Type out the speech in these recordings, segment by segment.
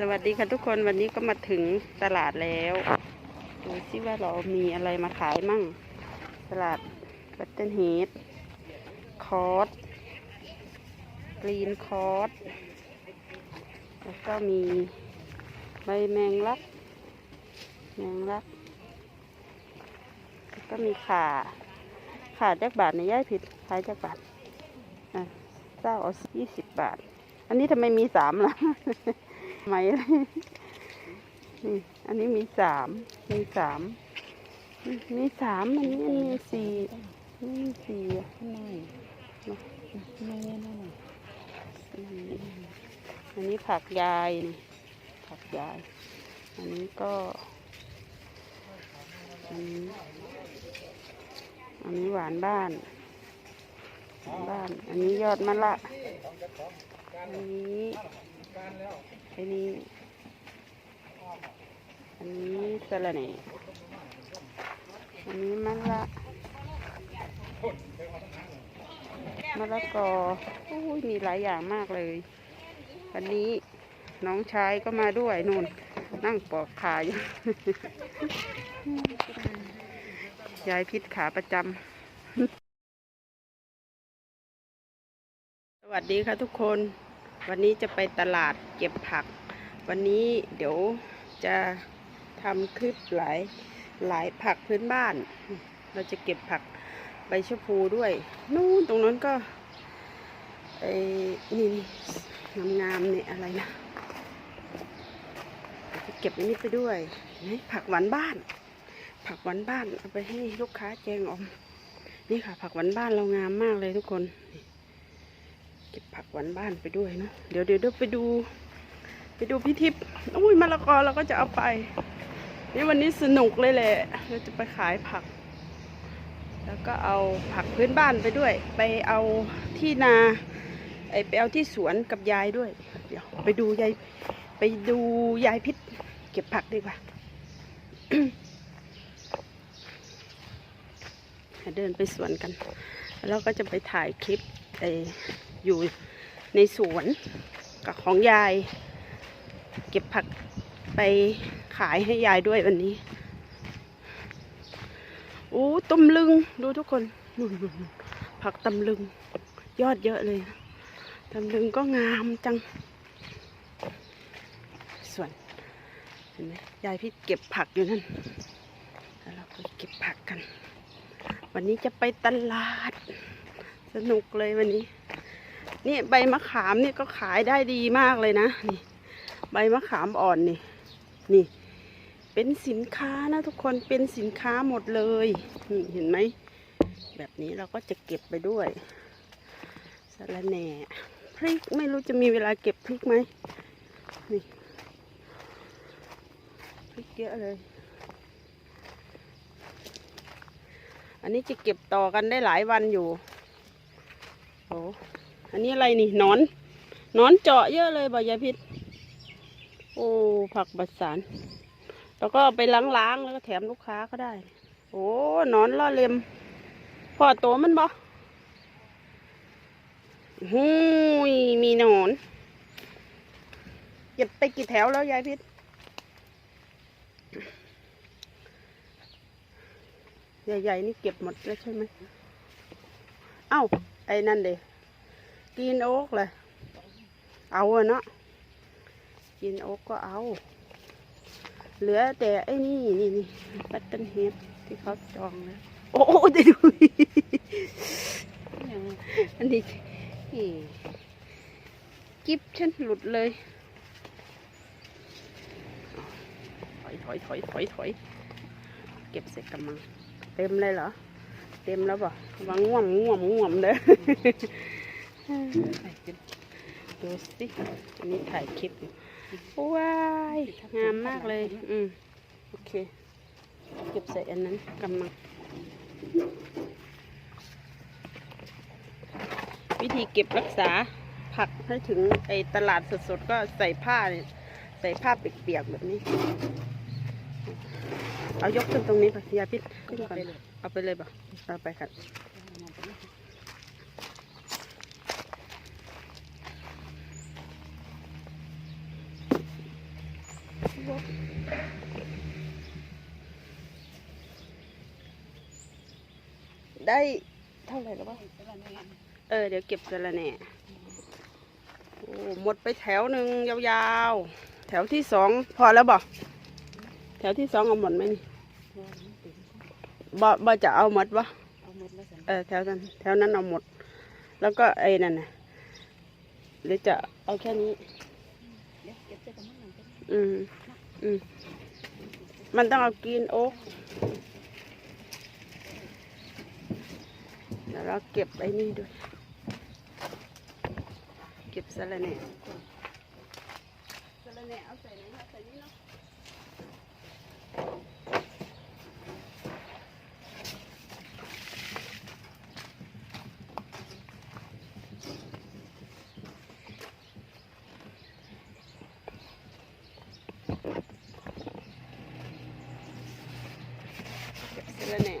สวัสดีค่ะทุกคนวันนี้ก็มาถึงตลาดแล้วดูซิว่าเรามีอะไรมาขายมั่ง ตลาดบัตเทนเฮดคอร์สกรีนคอร์สแล้วก็มีใบแมงลัก แมงลัก แล้วก็มีข่าข่าจักบาทในย่ายผิดขายจักบาทอะเจ้าเอายี่สิบบาท อันนี้ทำไมมีสามล่ะ ไหมเลยนี่อันนี้มีสามมีสามมีสามอันนี้อันมีสี่อันนี้มีสี่ไม่ไม่นั่นน่นี่อันนี้ผักยายนี่ผักยาย อันนี้ก็อันนี้อันนี้หวานบ้านหวานบ้าน อันนี้ยอดมะละอันนี้ อันนี้อันนี้สะระแหน่อันนี้มะละมะละกอโอ้ยมีหลายอย่างมากเลย วันนี้น้องชายก็มาด้วยนู่น นั่งปอกขาอยู่ยายพิษขาประจำ สวัสดีค่ะทุกคน วันนี้จะไปตลาดเก็บผัก วันนี้เดี๋ยวจะทำคลิปหลายหลายผักพื้นบ้าน เราจะเก็บผักใบชะพูด้วย นู่นตรงนั้นก็ไอ้นี่งามๆเนี่ยอะไรนะเดี๋ยวจะเก็บอันนี้ไปด้วยนไหผักหวานบ้าน ผักหวานบ้านเอาไปให้ลูกค้าแจงอมนี่ค่ะ ผักหวานบ้านเรางามมากเลยทุกคน ก็บผักหวานบ้านไปด้วยเนาะเดี๋ยวเดี๋ยวเดี๋ยวไปดู ไปดูพี่ทิพย์อุ้ยมะละกอเราก็จะเอาไป นี่วันนี้สนุกเลยแหละเราจะไปขายผัก แล้วก็เอาผักพื้นบ้านไปด้วย ไปเอาที่นาไอไปเอาที่สวนกับยายด้วย เดี๋ยวไปดูยายไปดูยายพิษเก็บผักดีกว่าเดินไปสวนกัน แล้วก็จะไปถ่ายคลิปไอ อยู่ในสวนกับของยาย เก็บผักไปขายให้ยายด้วยวันนี้โอ้ตำลึงดูทุกคนนู่นผักตำลึง ยอดเยอะเลยนะตำลึงก็งามจัง ส่วนเห็นไหมยายพี่เก็บผักอยู่นั่นแล้วเราไปเก็บผักกัน วันนี้จะไปตลาด สนุกเลยวันนี้ นี่ใบมะขามนี่ก็ขายได้ดีมากเลยนะนี่ ใบมะขามอ่อนนี่ นี่ เป็นสินค้านะทุกคนเป็นสินค้าหมดเลยนี่เห็นไหมแบบนี้เราก็จะเก็บไปด้วยสะระแหน่พริกไม่รู้จะมีเวลาเก็บพริกไหมนี่พริกเยอะเลย อันนี้จะเก็บต่อกันได้หลายวันอยู่โอ้ อันนี้อะไรนี่นอนนอนเจาะเยอะเลยบ่ยาพิษ โอ้ผักบัดสารแล้วก็ไปล้างๆแล้วก็แถมลูกค้าก็ได้ โอ้หนอนล่อเล็มพอโตมันบ่หูยมีหนอนเก็บไปกี่แถวแล้วยายพิษใหญ่ๆนี่เก็บหมดแล้วใช่ไหม เอ้า ไอ้นั่นเด้ กินโอ๊กเลย เอาเนาะ กินโอ๊กก็เอา เหลือแต่ไอ้นี่นี่นี่บัตเตนเฮดที่เขาจองแล้ว โอ้โอ้เดี๋ยวดู อันนี้กิบฉันหลุดเลย ถอยถอยถอยถอยถอยเก็บเสร็จกำมัง เต็มเลยเหรอ เต็มแล้วป่ะวางง่วมง่วมง่วมเลย ดูสิอันนี้ถ่ายคลิปอยู่ว้ายงามมากเลย อืมโอเค เก็บใส่อันนั้นกำมัง วิธีเก็บรักษาผักให้ถึงไอตลาดสดๆ ก็ใส่ผ้าเนี่ยใส่ผ้าเปียกๆแบบนี้ เอายกขึ้นตรงนี้ป่ะยาพิษขึ้นก่อนเอาไปเลยป่ะเอาไปค่ะ ได้เท่าไหร่แล้ววะเออ เดี๋ยวเก็บสะระแหน่โอ้หมดไปแถวหนึ่งยาวๆ แถวที่สองพอแล้วบ่แถวที่สองเอาหมดไหมนี่บ่บ่จะเอาหมดวะเอาหมดแล้วสันเออแถวนั้นแถวนั้นเอาหมด แล้วก็ไอ้นั่นน่ะหรือจะเอาแค่นี้เดี๋ยวเก็บใส่กระมังหนังก็ได้อืม อืมมันต้องเอากินโอ๊กแล้วเราเก็บไอ้นี่ด้วย เก็บสะระแหน่สะระแหน่เอาใส่ไหนเอาใส่นี่เนาะเก็บสะระแหน่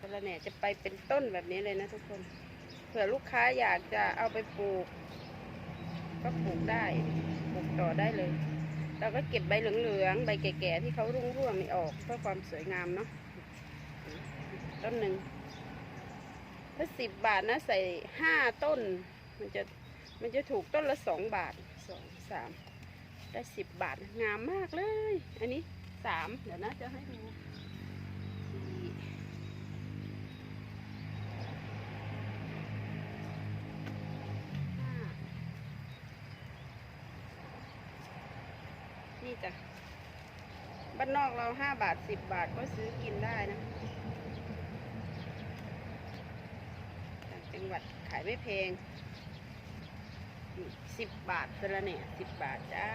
สะ ระแหน่จะไปเป็นต้นแบบนี้เลยนะทุกคน เผื่อลูกค้าอยากจะเอาไปปลูก ก็ปลูกได้ ปลูกต่อได้เลย เราก็เก็บใบเหลืองๆ ใบแก่ๆ ที่เขารุ่งร่วงๆนี่ออกเพื่อความสวยงามเนาะ ต้นหนึ่งถ้าสิบบาทนะใส่ห้าต้น มันจะมันจะถูกต้นละสองบาทสองสามได้สิบบาทงามมากเลย อันนี้สามเดี๋ยวนะจะให้ดูสี่ห้านี่ จ้ะ บ้านนอกเราห้าบาทสิบบาทก็ซื้อกินได้นะต่างจังหวัดขายไม่แพงสิบบาทสละเนี่ยสิบบาทจ้า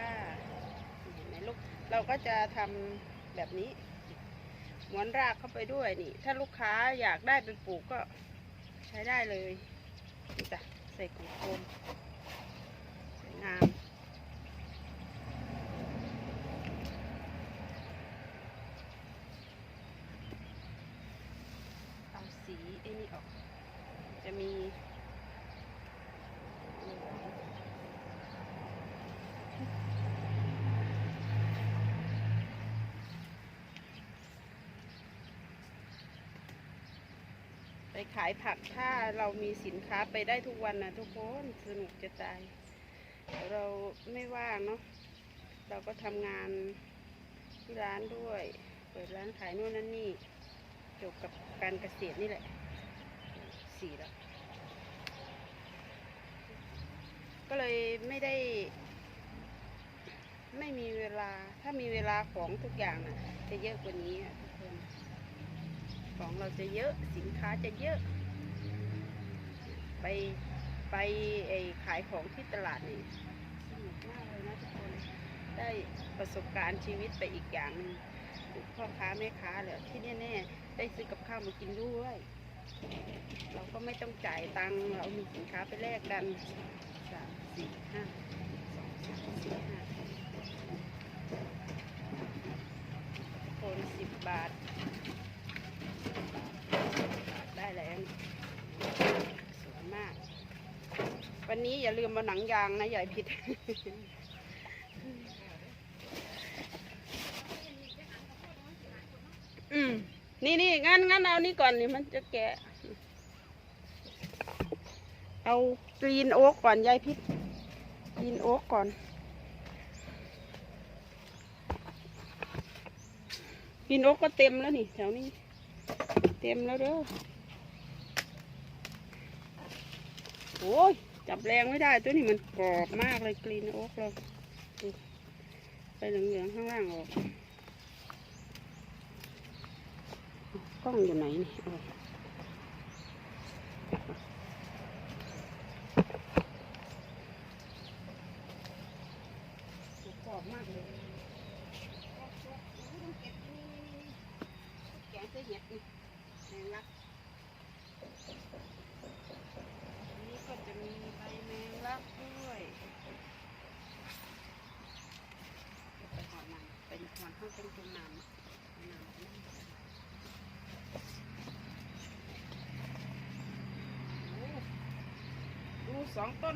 เห็นไหมลูก เราก็จะทำแบบนี้ม้วนรากเข้าไปด้วยนี่ ถ้าลูกค้าอยากได้ไปปลูกก็ใช้ได้เลยนี่จ้ะใส่กล่องโฟมสวยงาม เอาสีไอ้นี่ออก จะมีไปขายผักถ้าเรามีสินค้าไปได้ทุกวันนะทุกคนสนุกจะตาย เราไม่ว่างเนาะเราก็ทำงานที่ร้านด้วย เปิดร้านขายนู่นนั่นนี่เกี่ยวกับการเกษตรนี่แหละ สี่แล้ว ก็เลยไม่ได้ ไม่มีเวลา ถ้ามีเวลาของทุกอย่างนะจะเยอะกว่านี้ทุกคน ของเราจะเยอะ สินค้าจะเยอะ ไปไปไอขายของที่ตลาดนี่สนุกมากเลยนะทุกคน ได้ประสบการณ์ชีวิตไปอีกอย่างนึงพ่อค้าแม่ค้าเลยที่แน่ๆได้ซื้อกับข้าวมากินด้วย เราก็ไม่ต้องจ่ายตังค์เรามีสินค้าไปแลกกันสามสี่ห้าสองสามสี่ห้าคนสิบบาท ได้แล้วสวยมาก วันนี้อย่าลืมมาหนังยางนะใหญ่ผิดอืมนี่นี่งั้นงั้นเอานี่ก่อนนี่มันจะแกะ เอากรีนโอ๊กก่อนยายพิษกรีนโอ๊กก่อน กรีนโอ๊กก็เต็มแล้วนี่แถวนี้ เต็มแล้วเด้อโอ้ยจับแรงไม่ได้ตัวนี้มันกรอบมากเลยกรีนโอ๊กเราไปเหลืองๆข้างล่างออกกล้องอยู่ไหนนี่ เนี่ยในรักอันนี้ก็จะมีใบแมงลักด้วยไปหอนน้ำเป็นหอนข้างเป็นตุ่น้ำน้ำโอ้สองต้น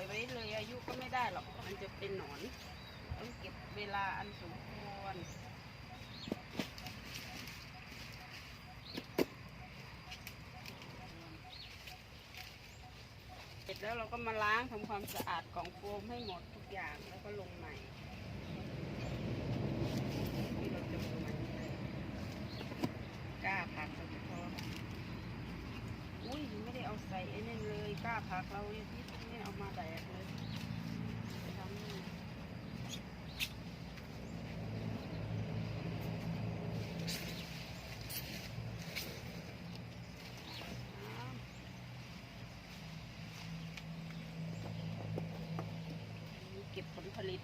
อยไว้เลยอายุก็ไม่ได้หรอกมันจะเป็นหนอนต้องเก็บเวลาอันสมควรเสร็จแล้วเราก็มาล้างทำความสะอาดกล่องโฟมให้หมดทุกอย่างแล้วก็ลงใหม่ที่เราจะลงใหม่เลยกล้าผักเราจะพออุ้ยไม่ได้เอาใส่ไอ้นั่นเลยกล้าผักเราเนี่ยที่ เอามาแดกเลยทำนี่อ้าว เก็บผลผลิต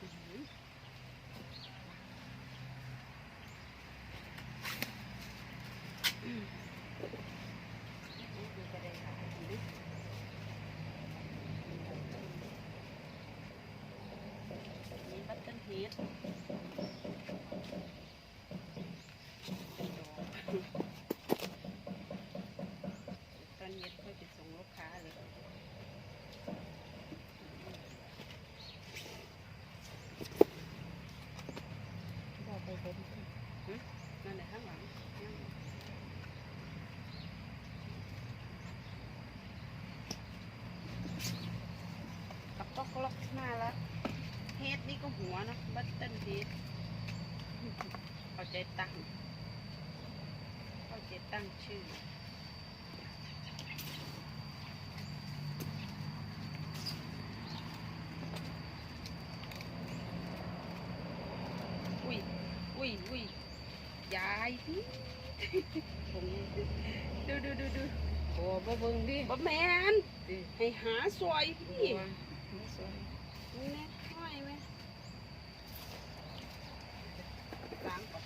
อื้อหืออืมดูกระเด็นหายดูดิ มีบัตเติ้ลเฮ ดตอนเย็นค่อยไปส่งลูกค้าเลยบอกไปเป็นนั่นแหละข้างหลังนั่นกับก็ล็อกหน้าแล้ว ดนี่ก็หัวนะบัตเติ้ลเฮดเข้าใจตั้งเข้าใจตั้งชื่ออุ้ยอุ้ยอุ้ยยายพี่ผมดูดูดูดูโอ้บ่เบิ่งดิบะแมนดิให้หาซอยพี่ ไม่สวย นี่แน่ห้อยไหมล้างก่อน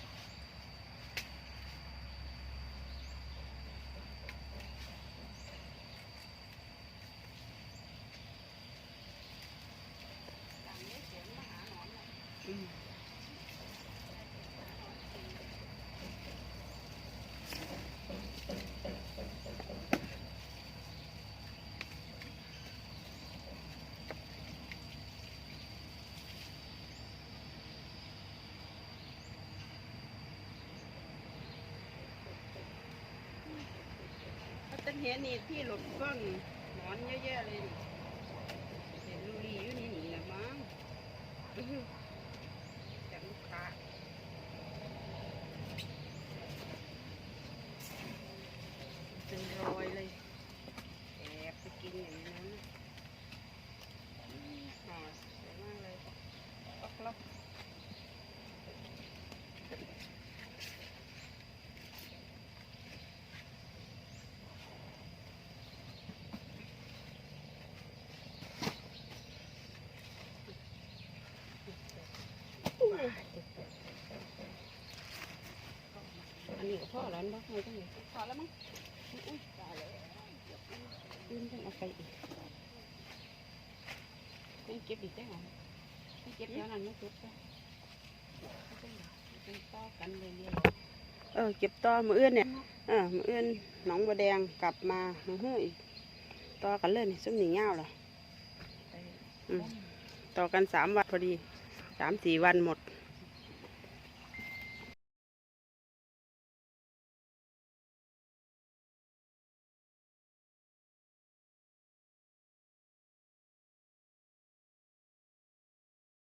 ล้างเยอะเสียงมาหาหนอนเลยอืม ถ้า เห็นนี่ที่หลุดก้นหมอนเยอะๆเลยเห็นลูรีอยู่นี่หนีแหละมั้งอื้อหือจากลูกค้าเป็นรอยเลยแอบไปกินอย่างนั้นน่ะอื้อห่อสวยมากเลยล็อกล็อกอันนี้ก็ พ่อแล้วนะไม่ต้องเลยพอแล้วมั้งอุ้ยตายแล้วลืมต้องเอาไปอีกไม่เก็บอีกได้หรอไม่เก็บแล้วนั่นไม่เก็บแล้วเป็นต่อกันเรื่ยเออเก็บต่อมืออื่นเนี่ยเออมืออื่นหนองบัวแดงกลับมาเฮ้ยต่อกันเลยนี่ซุ้มหนีเงาเหรออืมต่อกันสามวันพอดีสามสี่วันหมด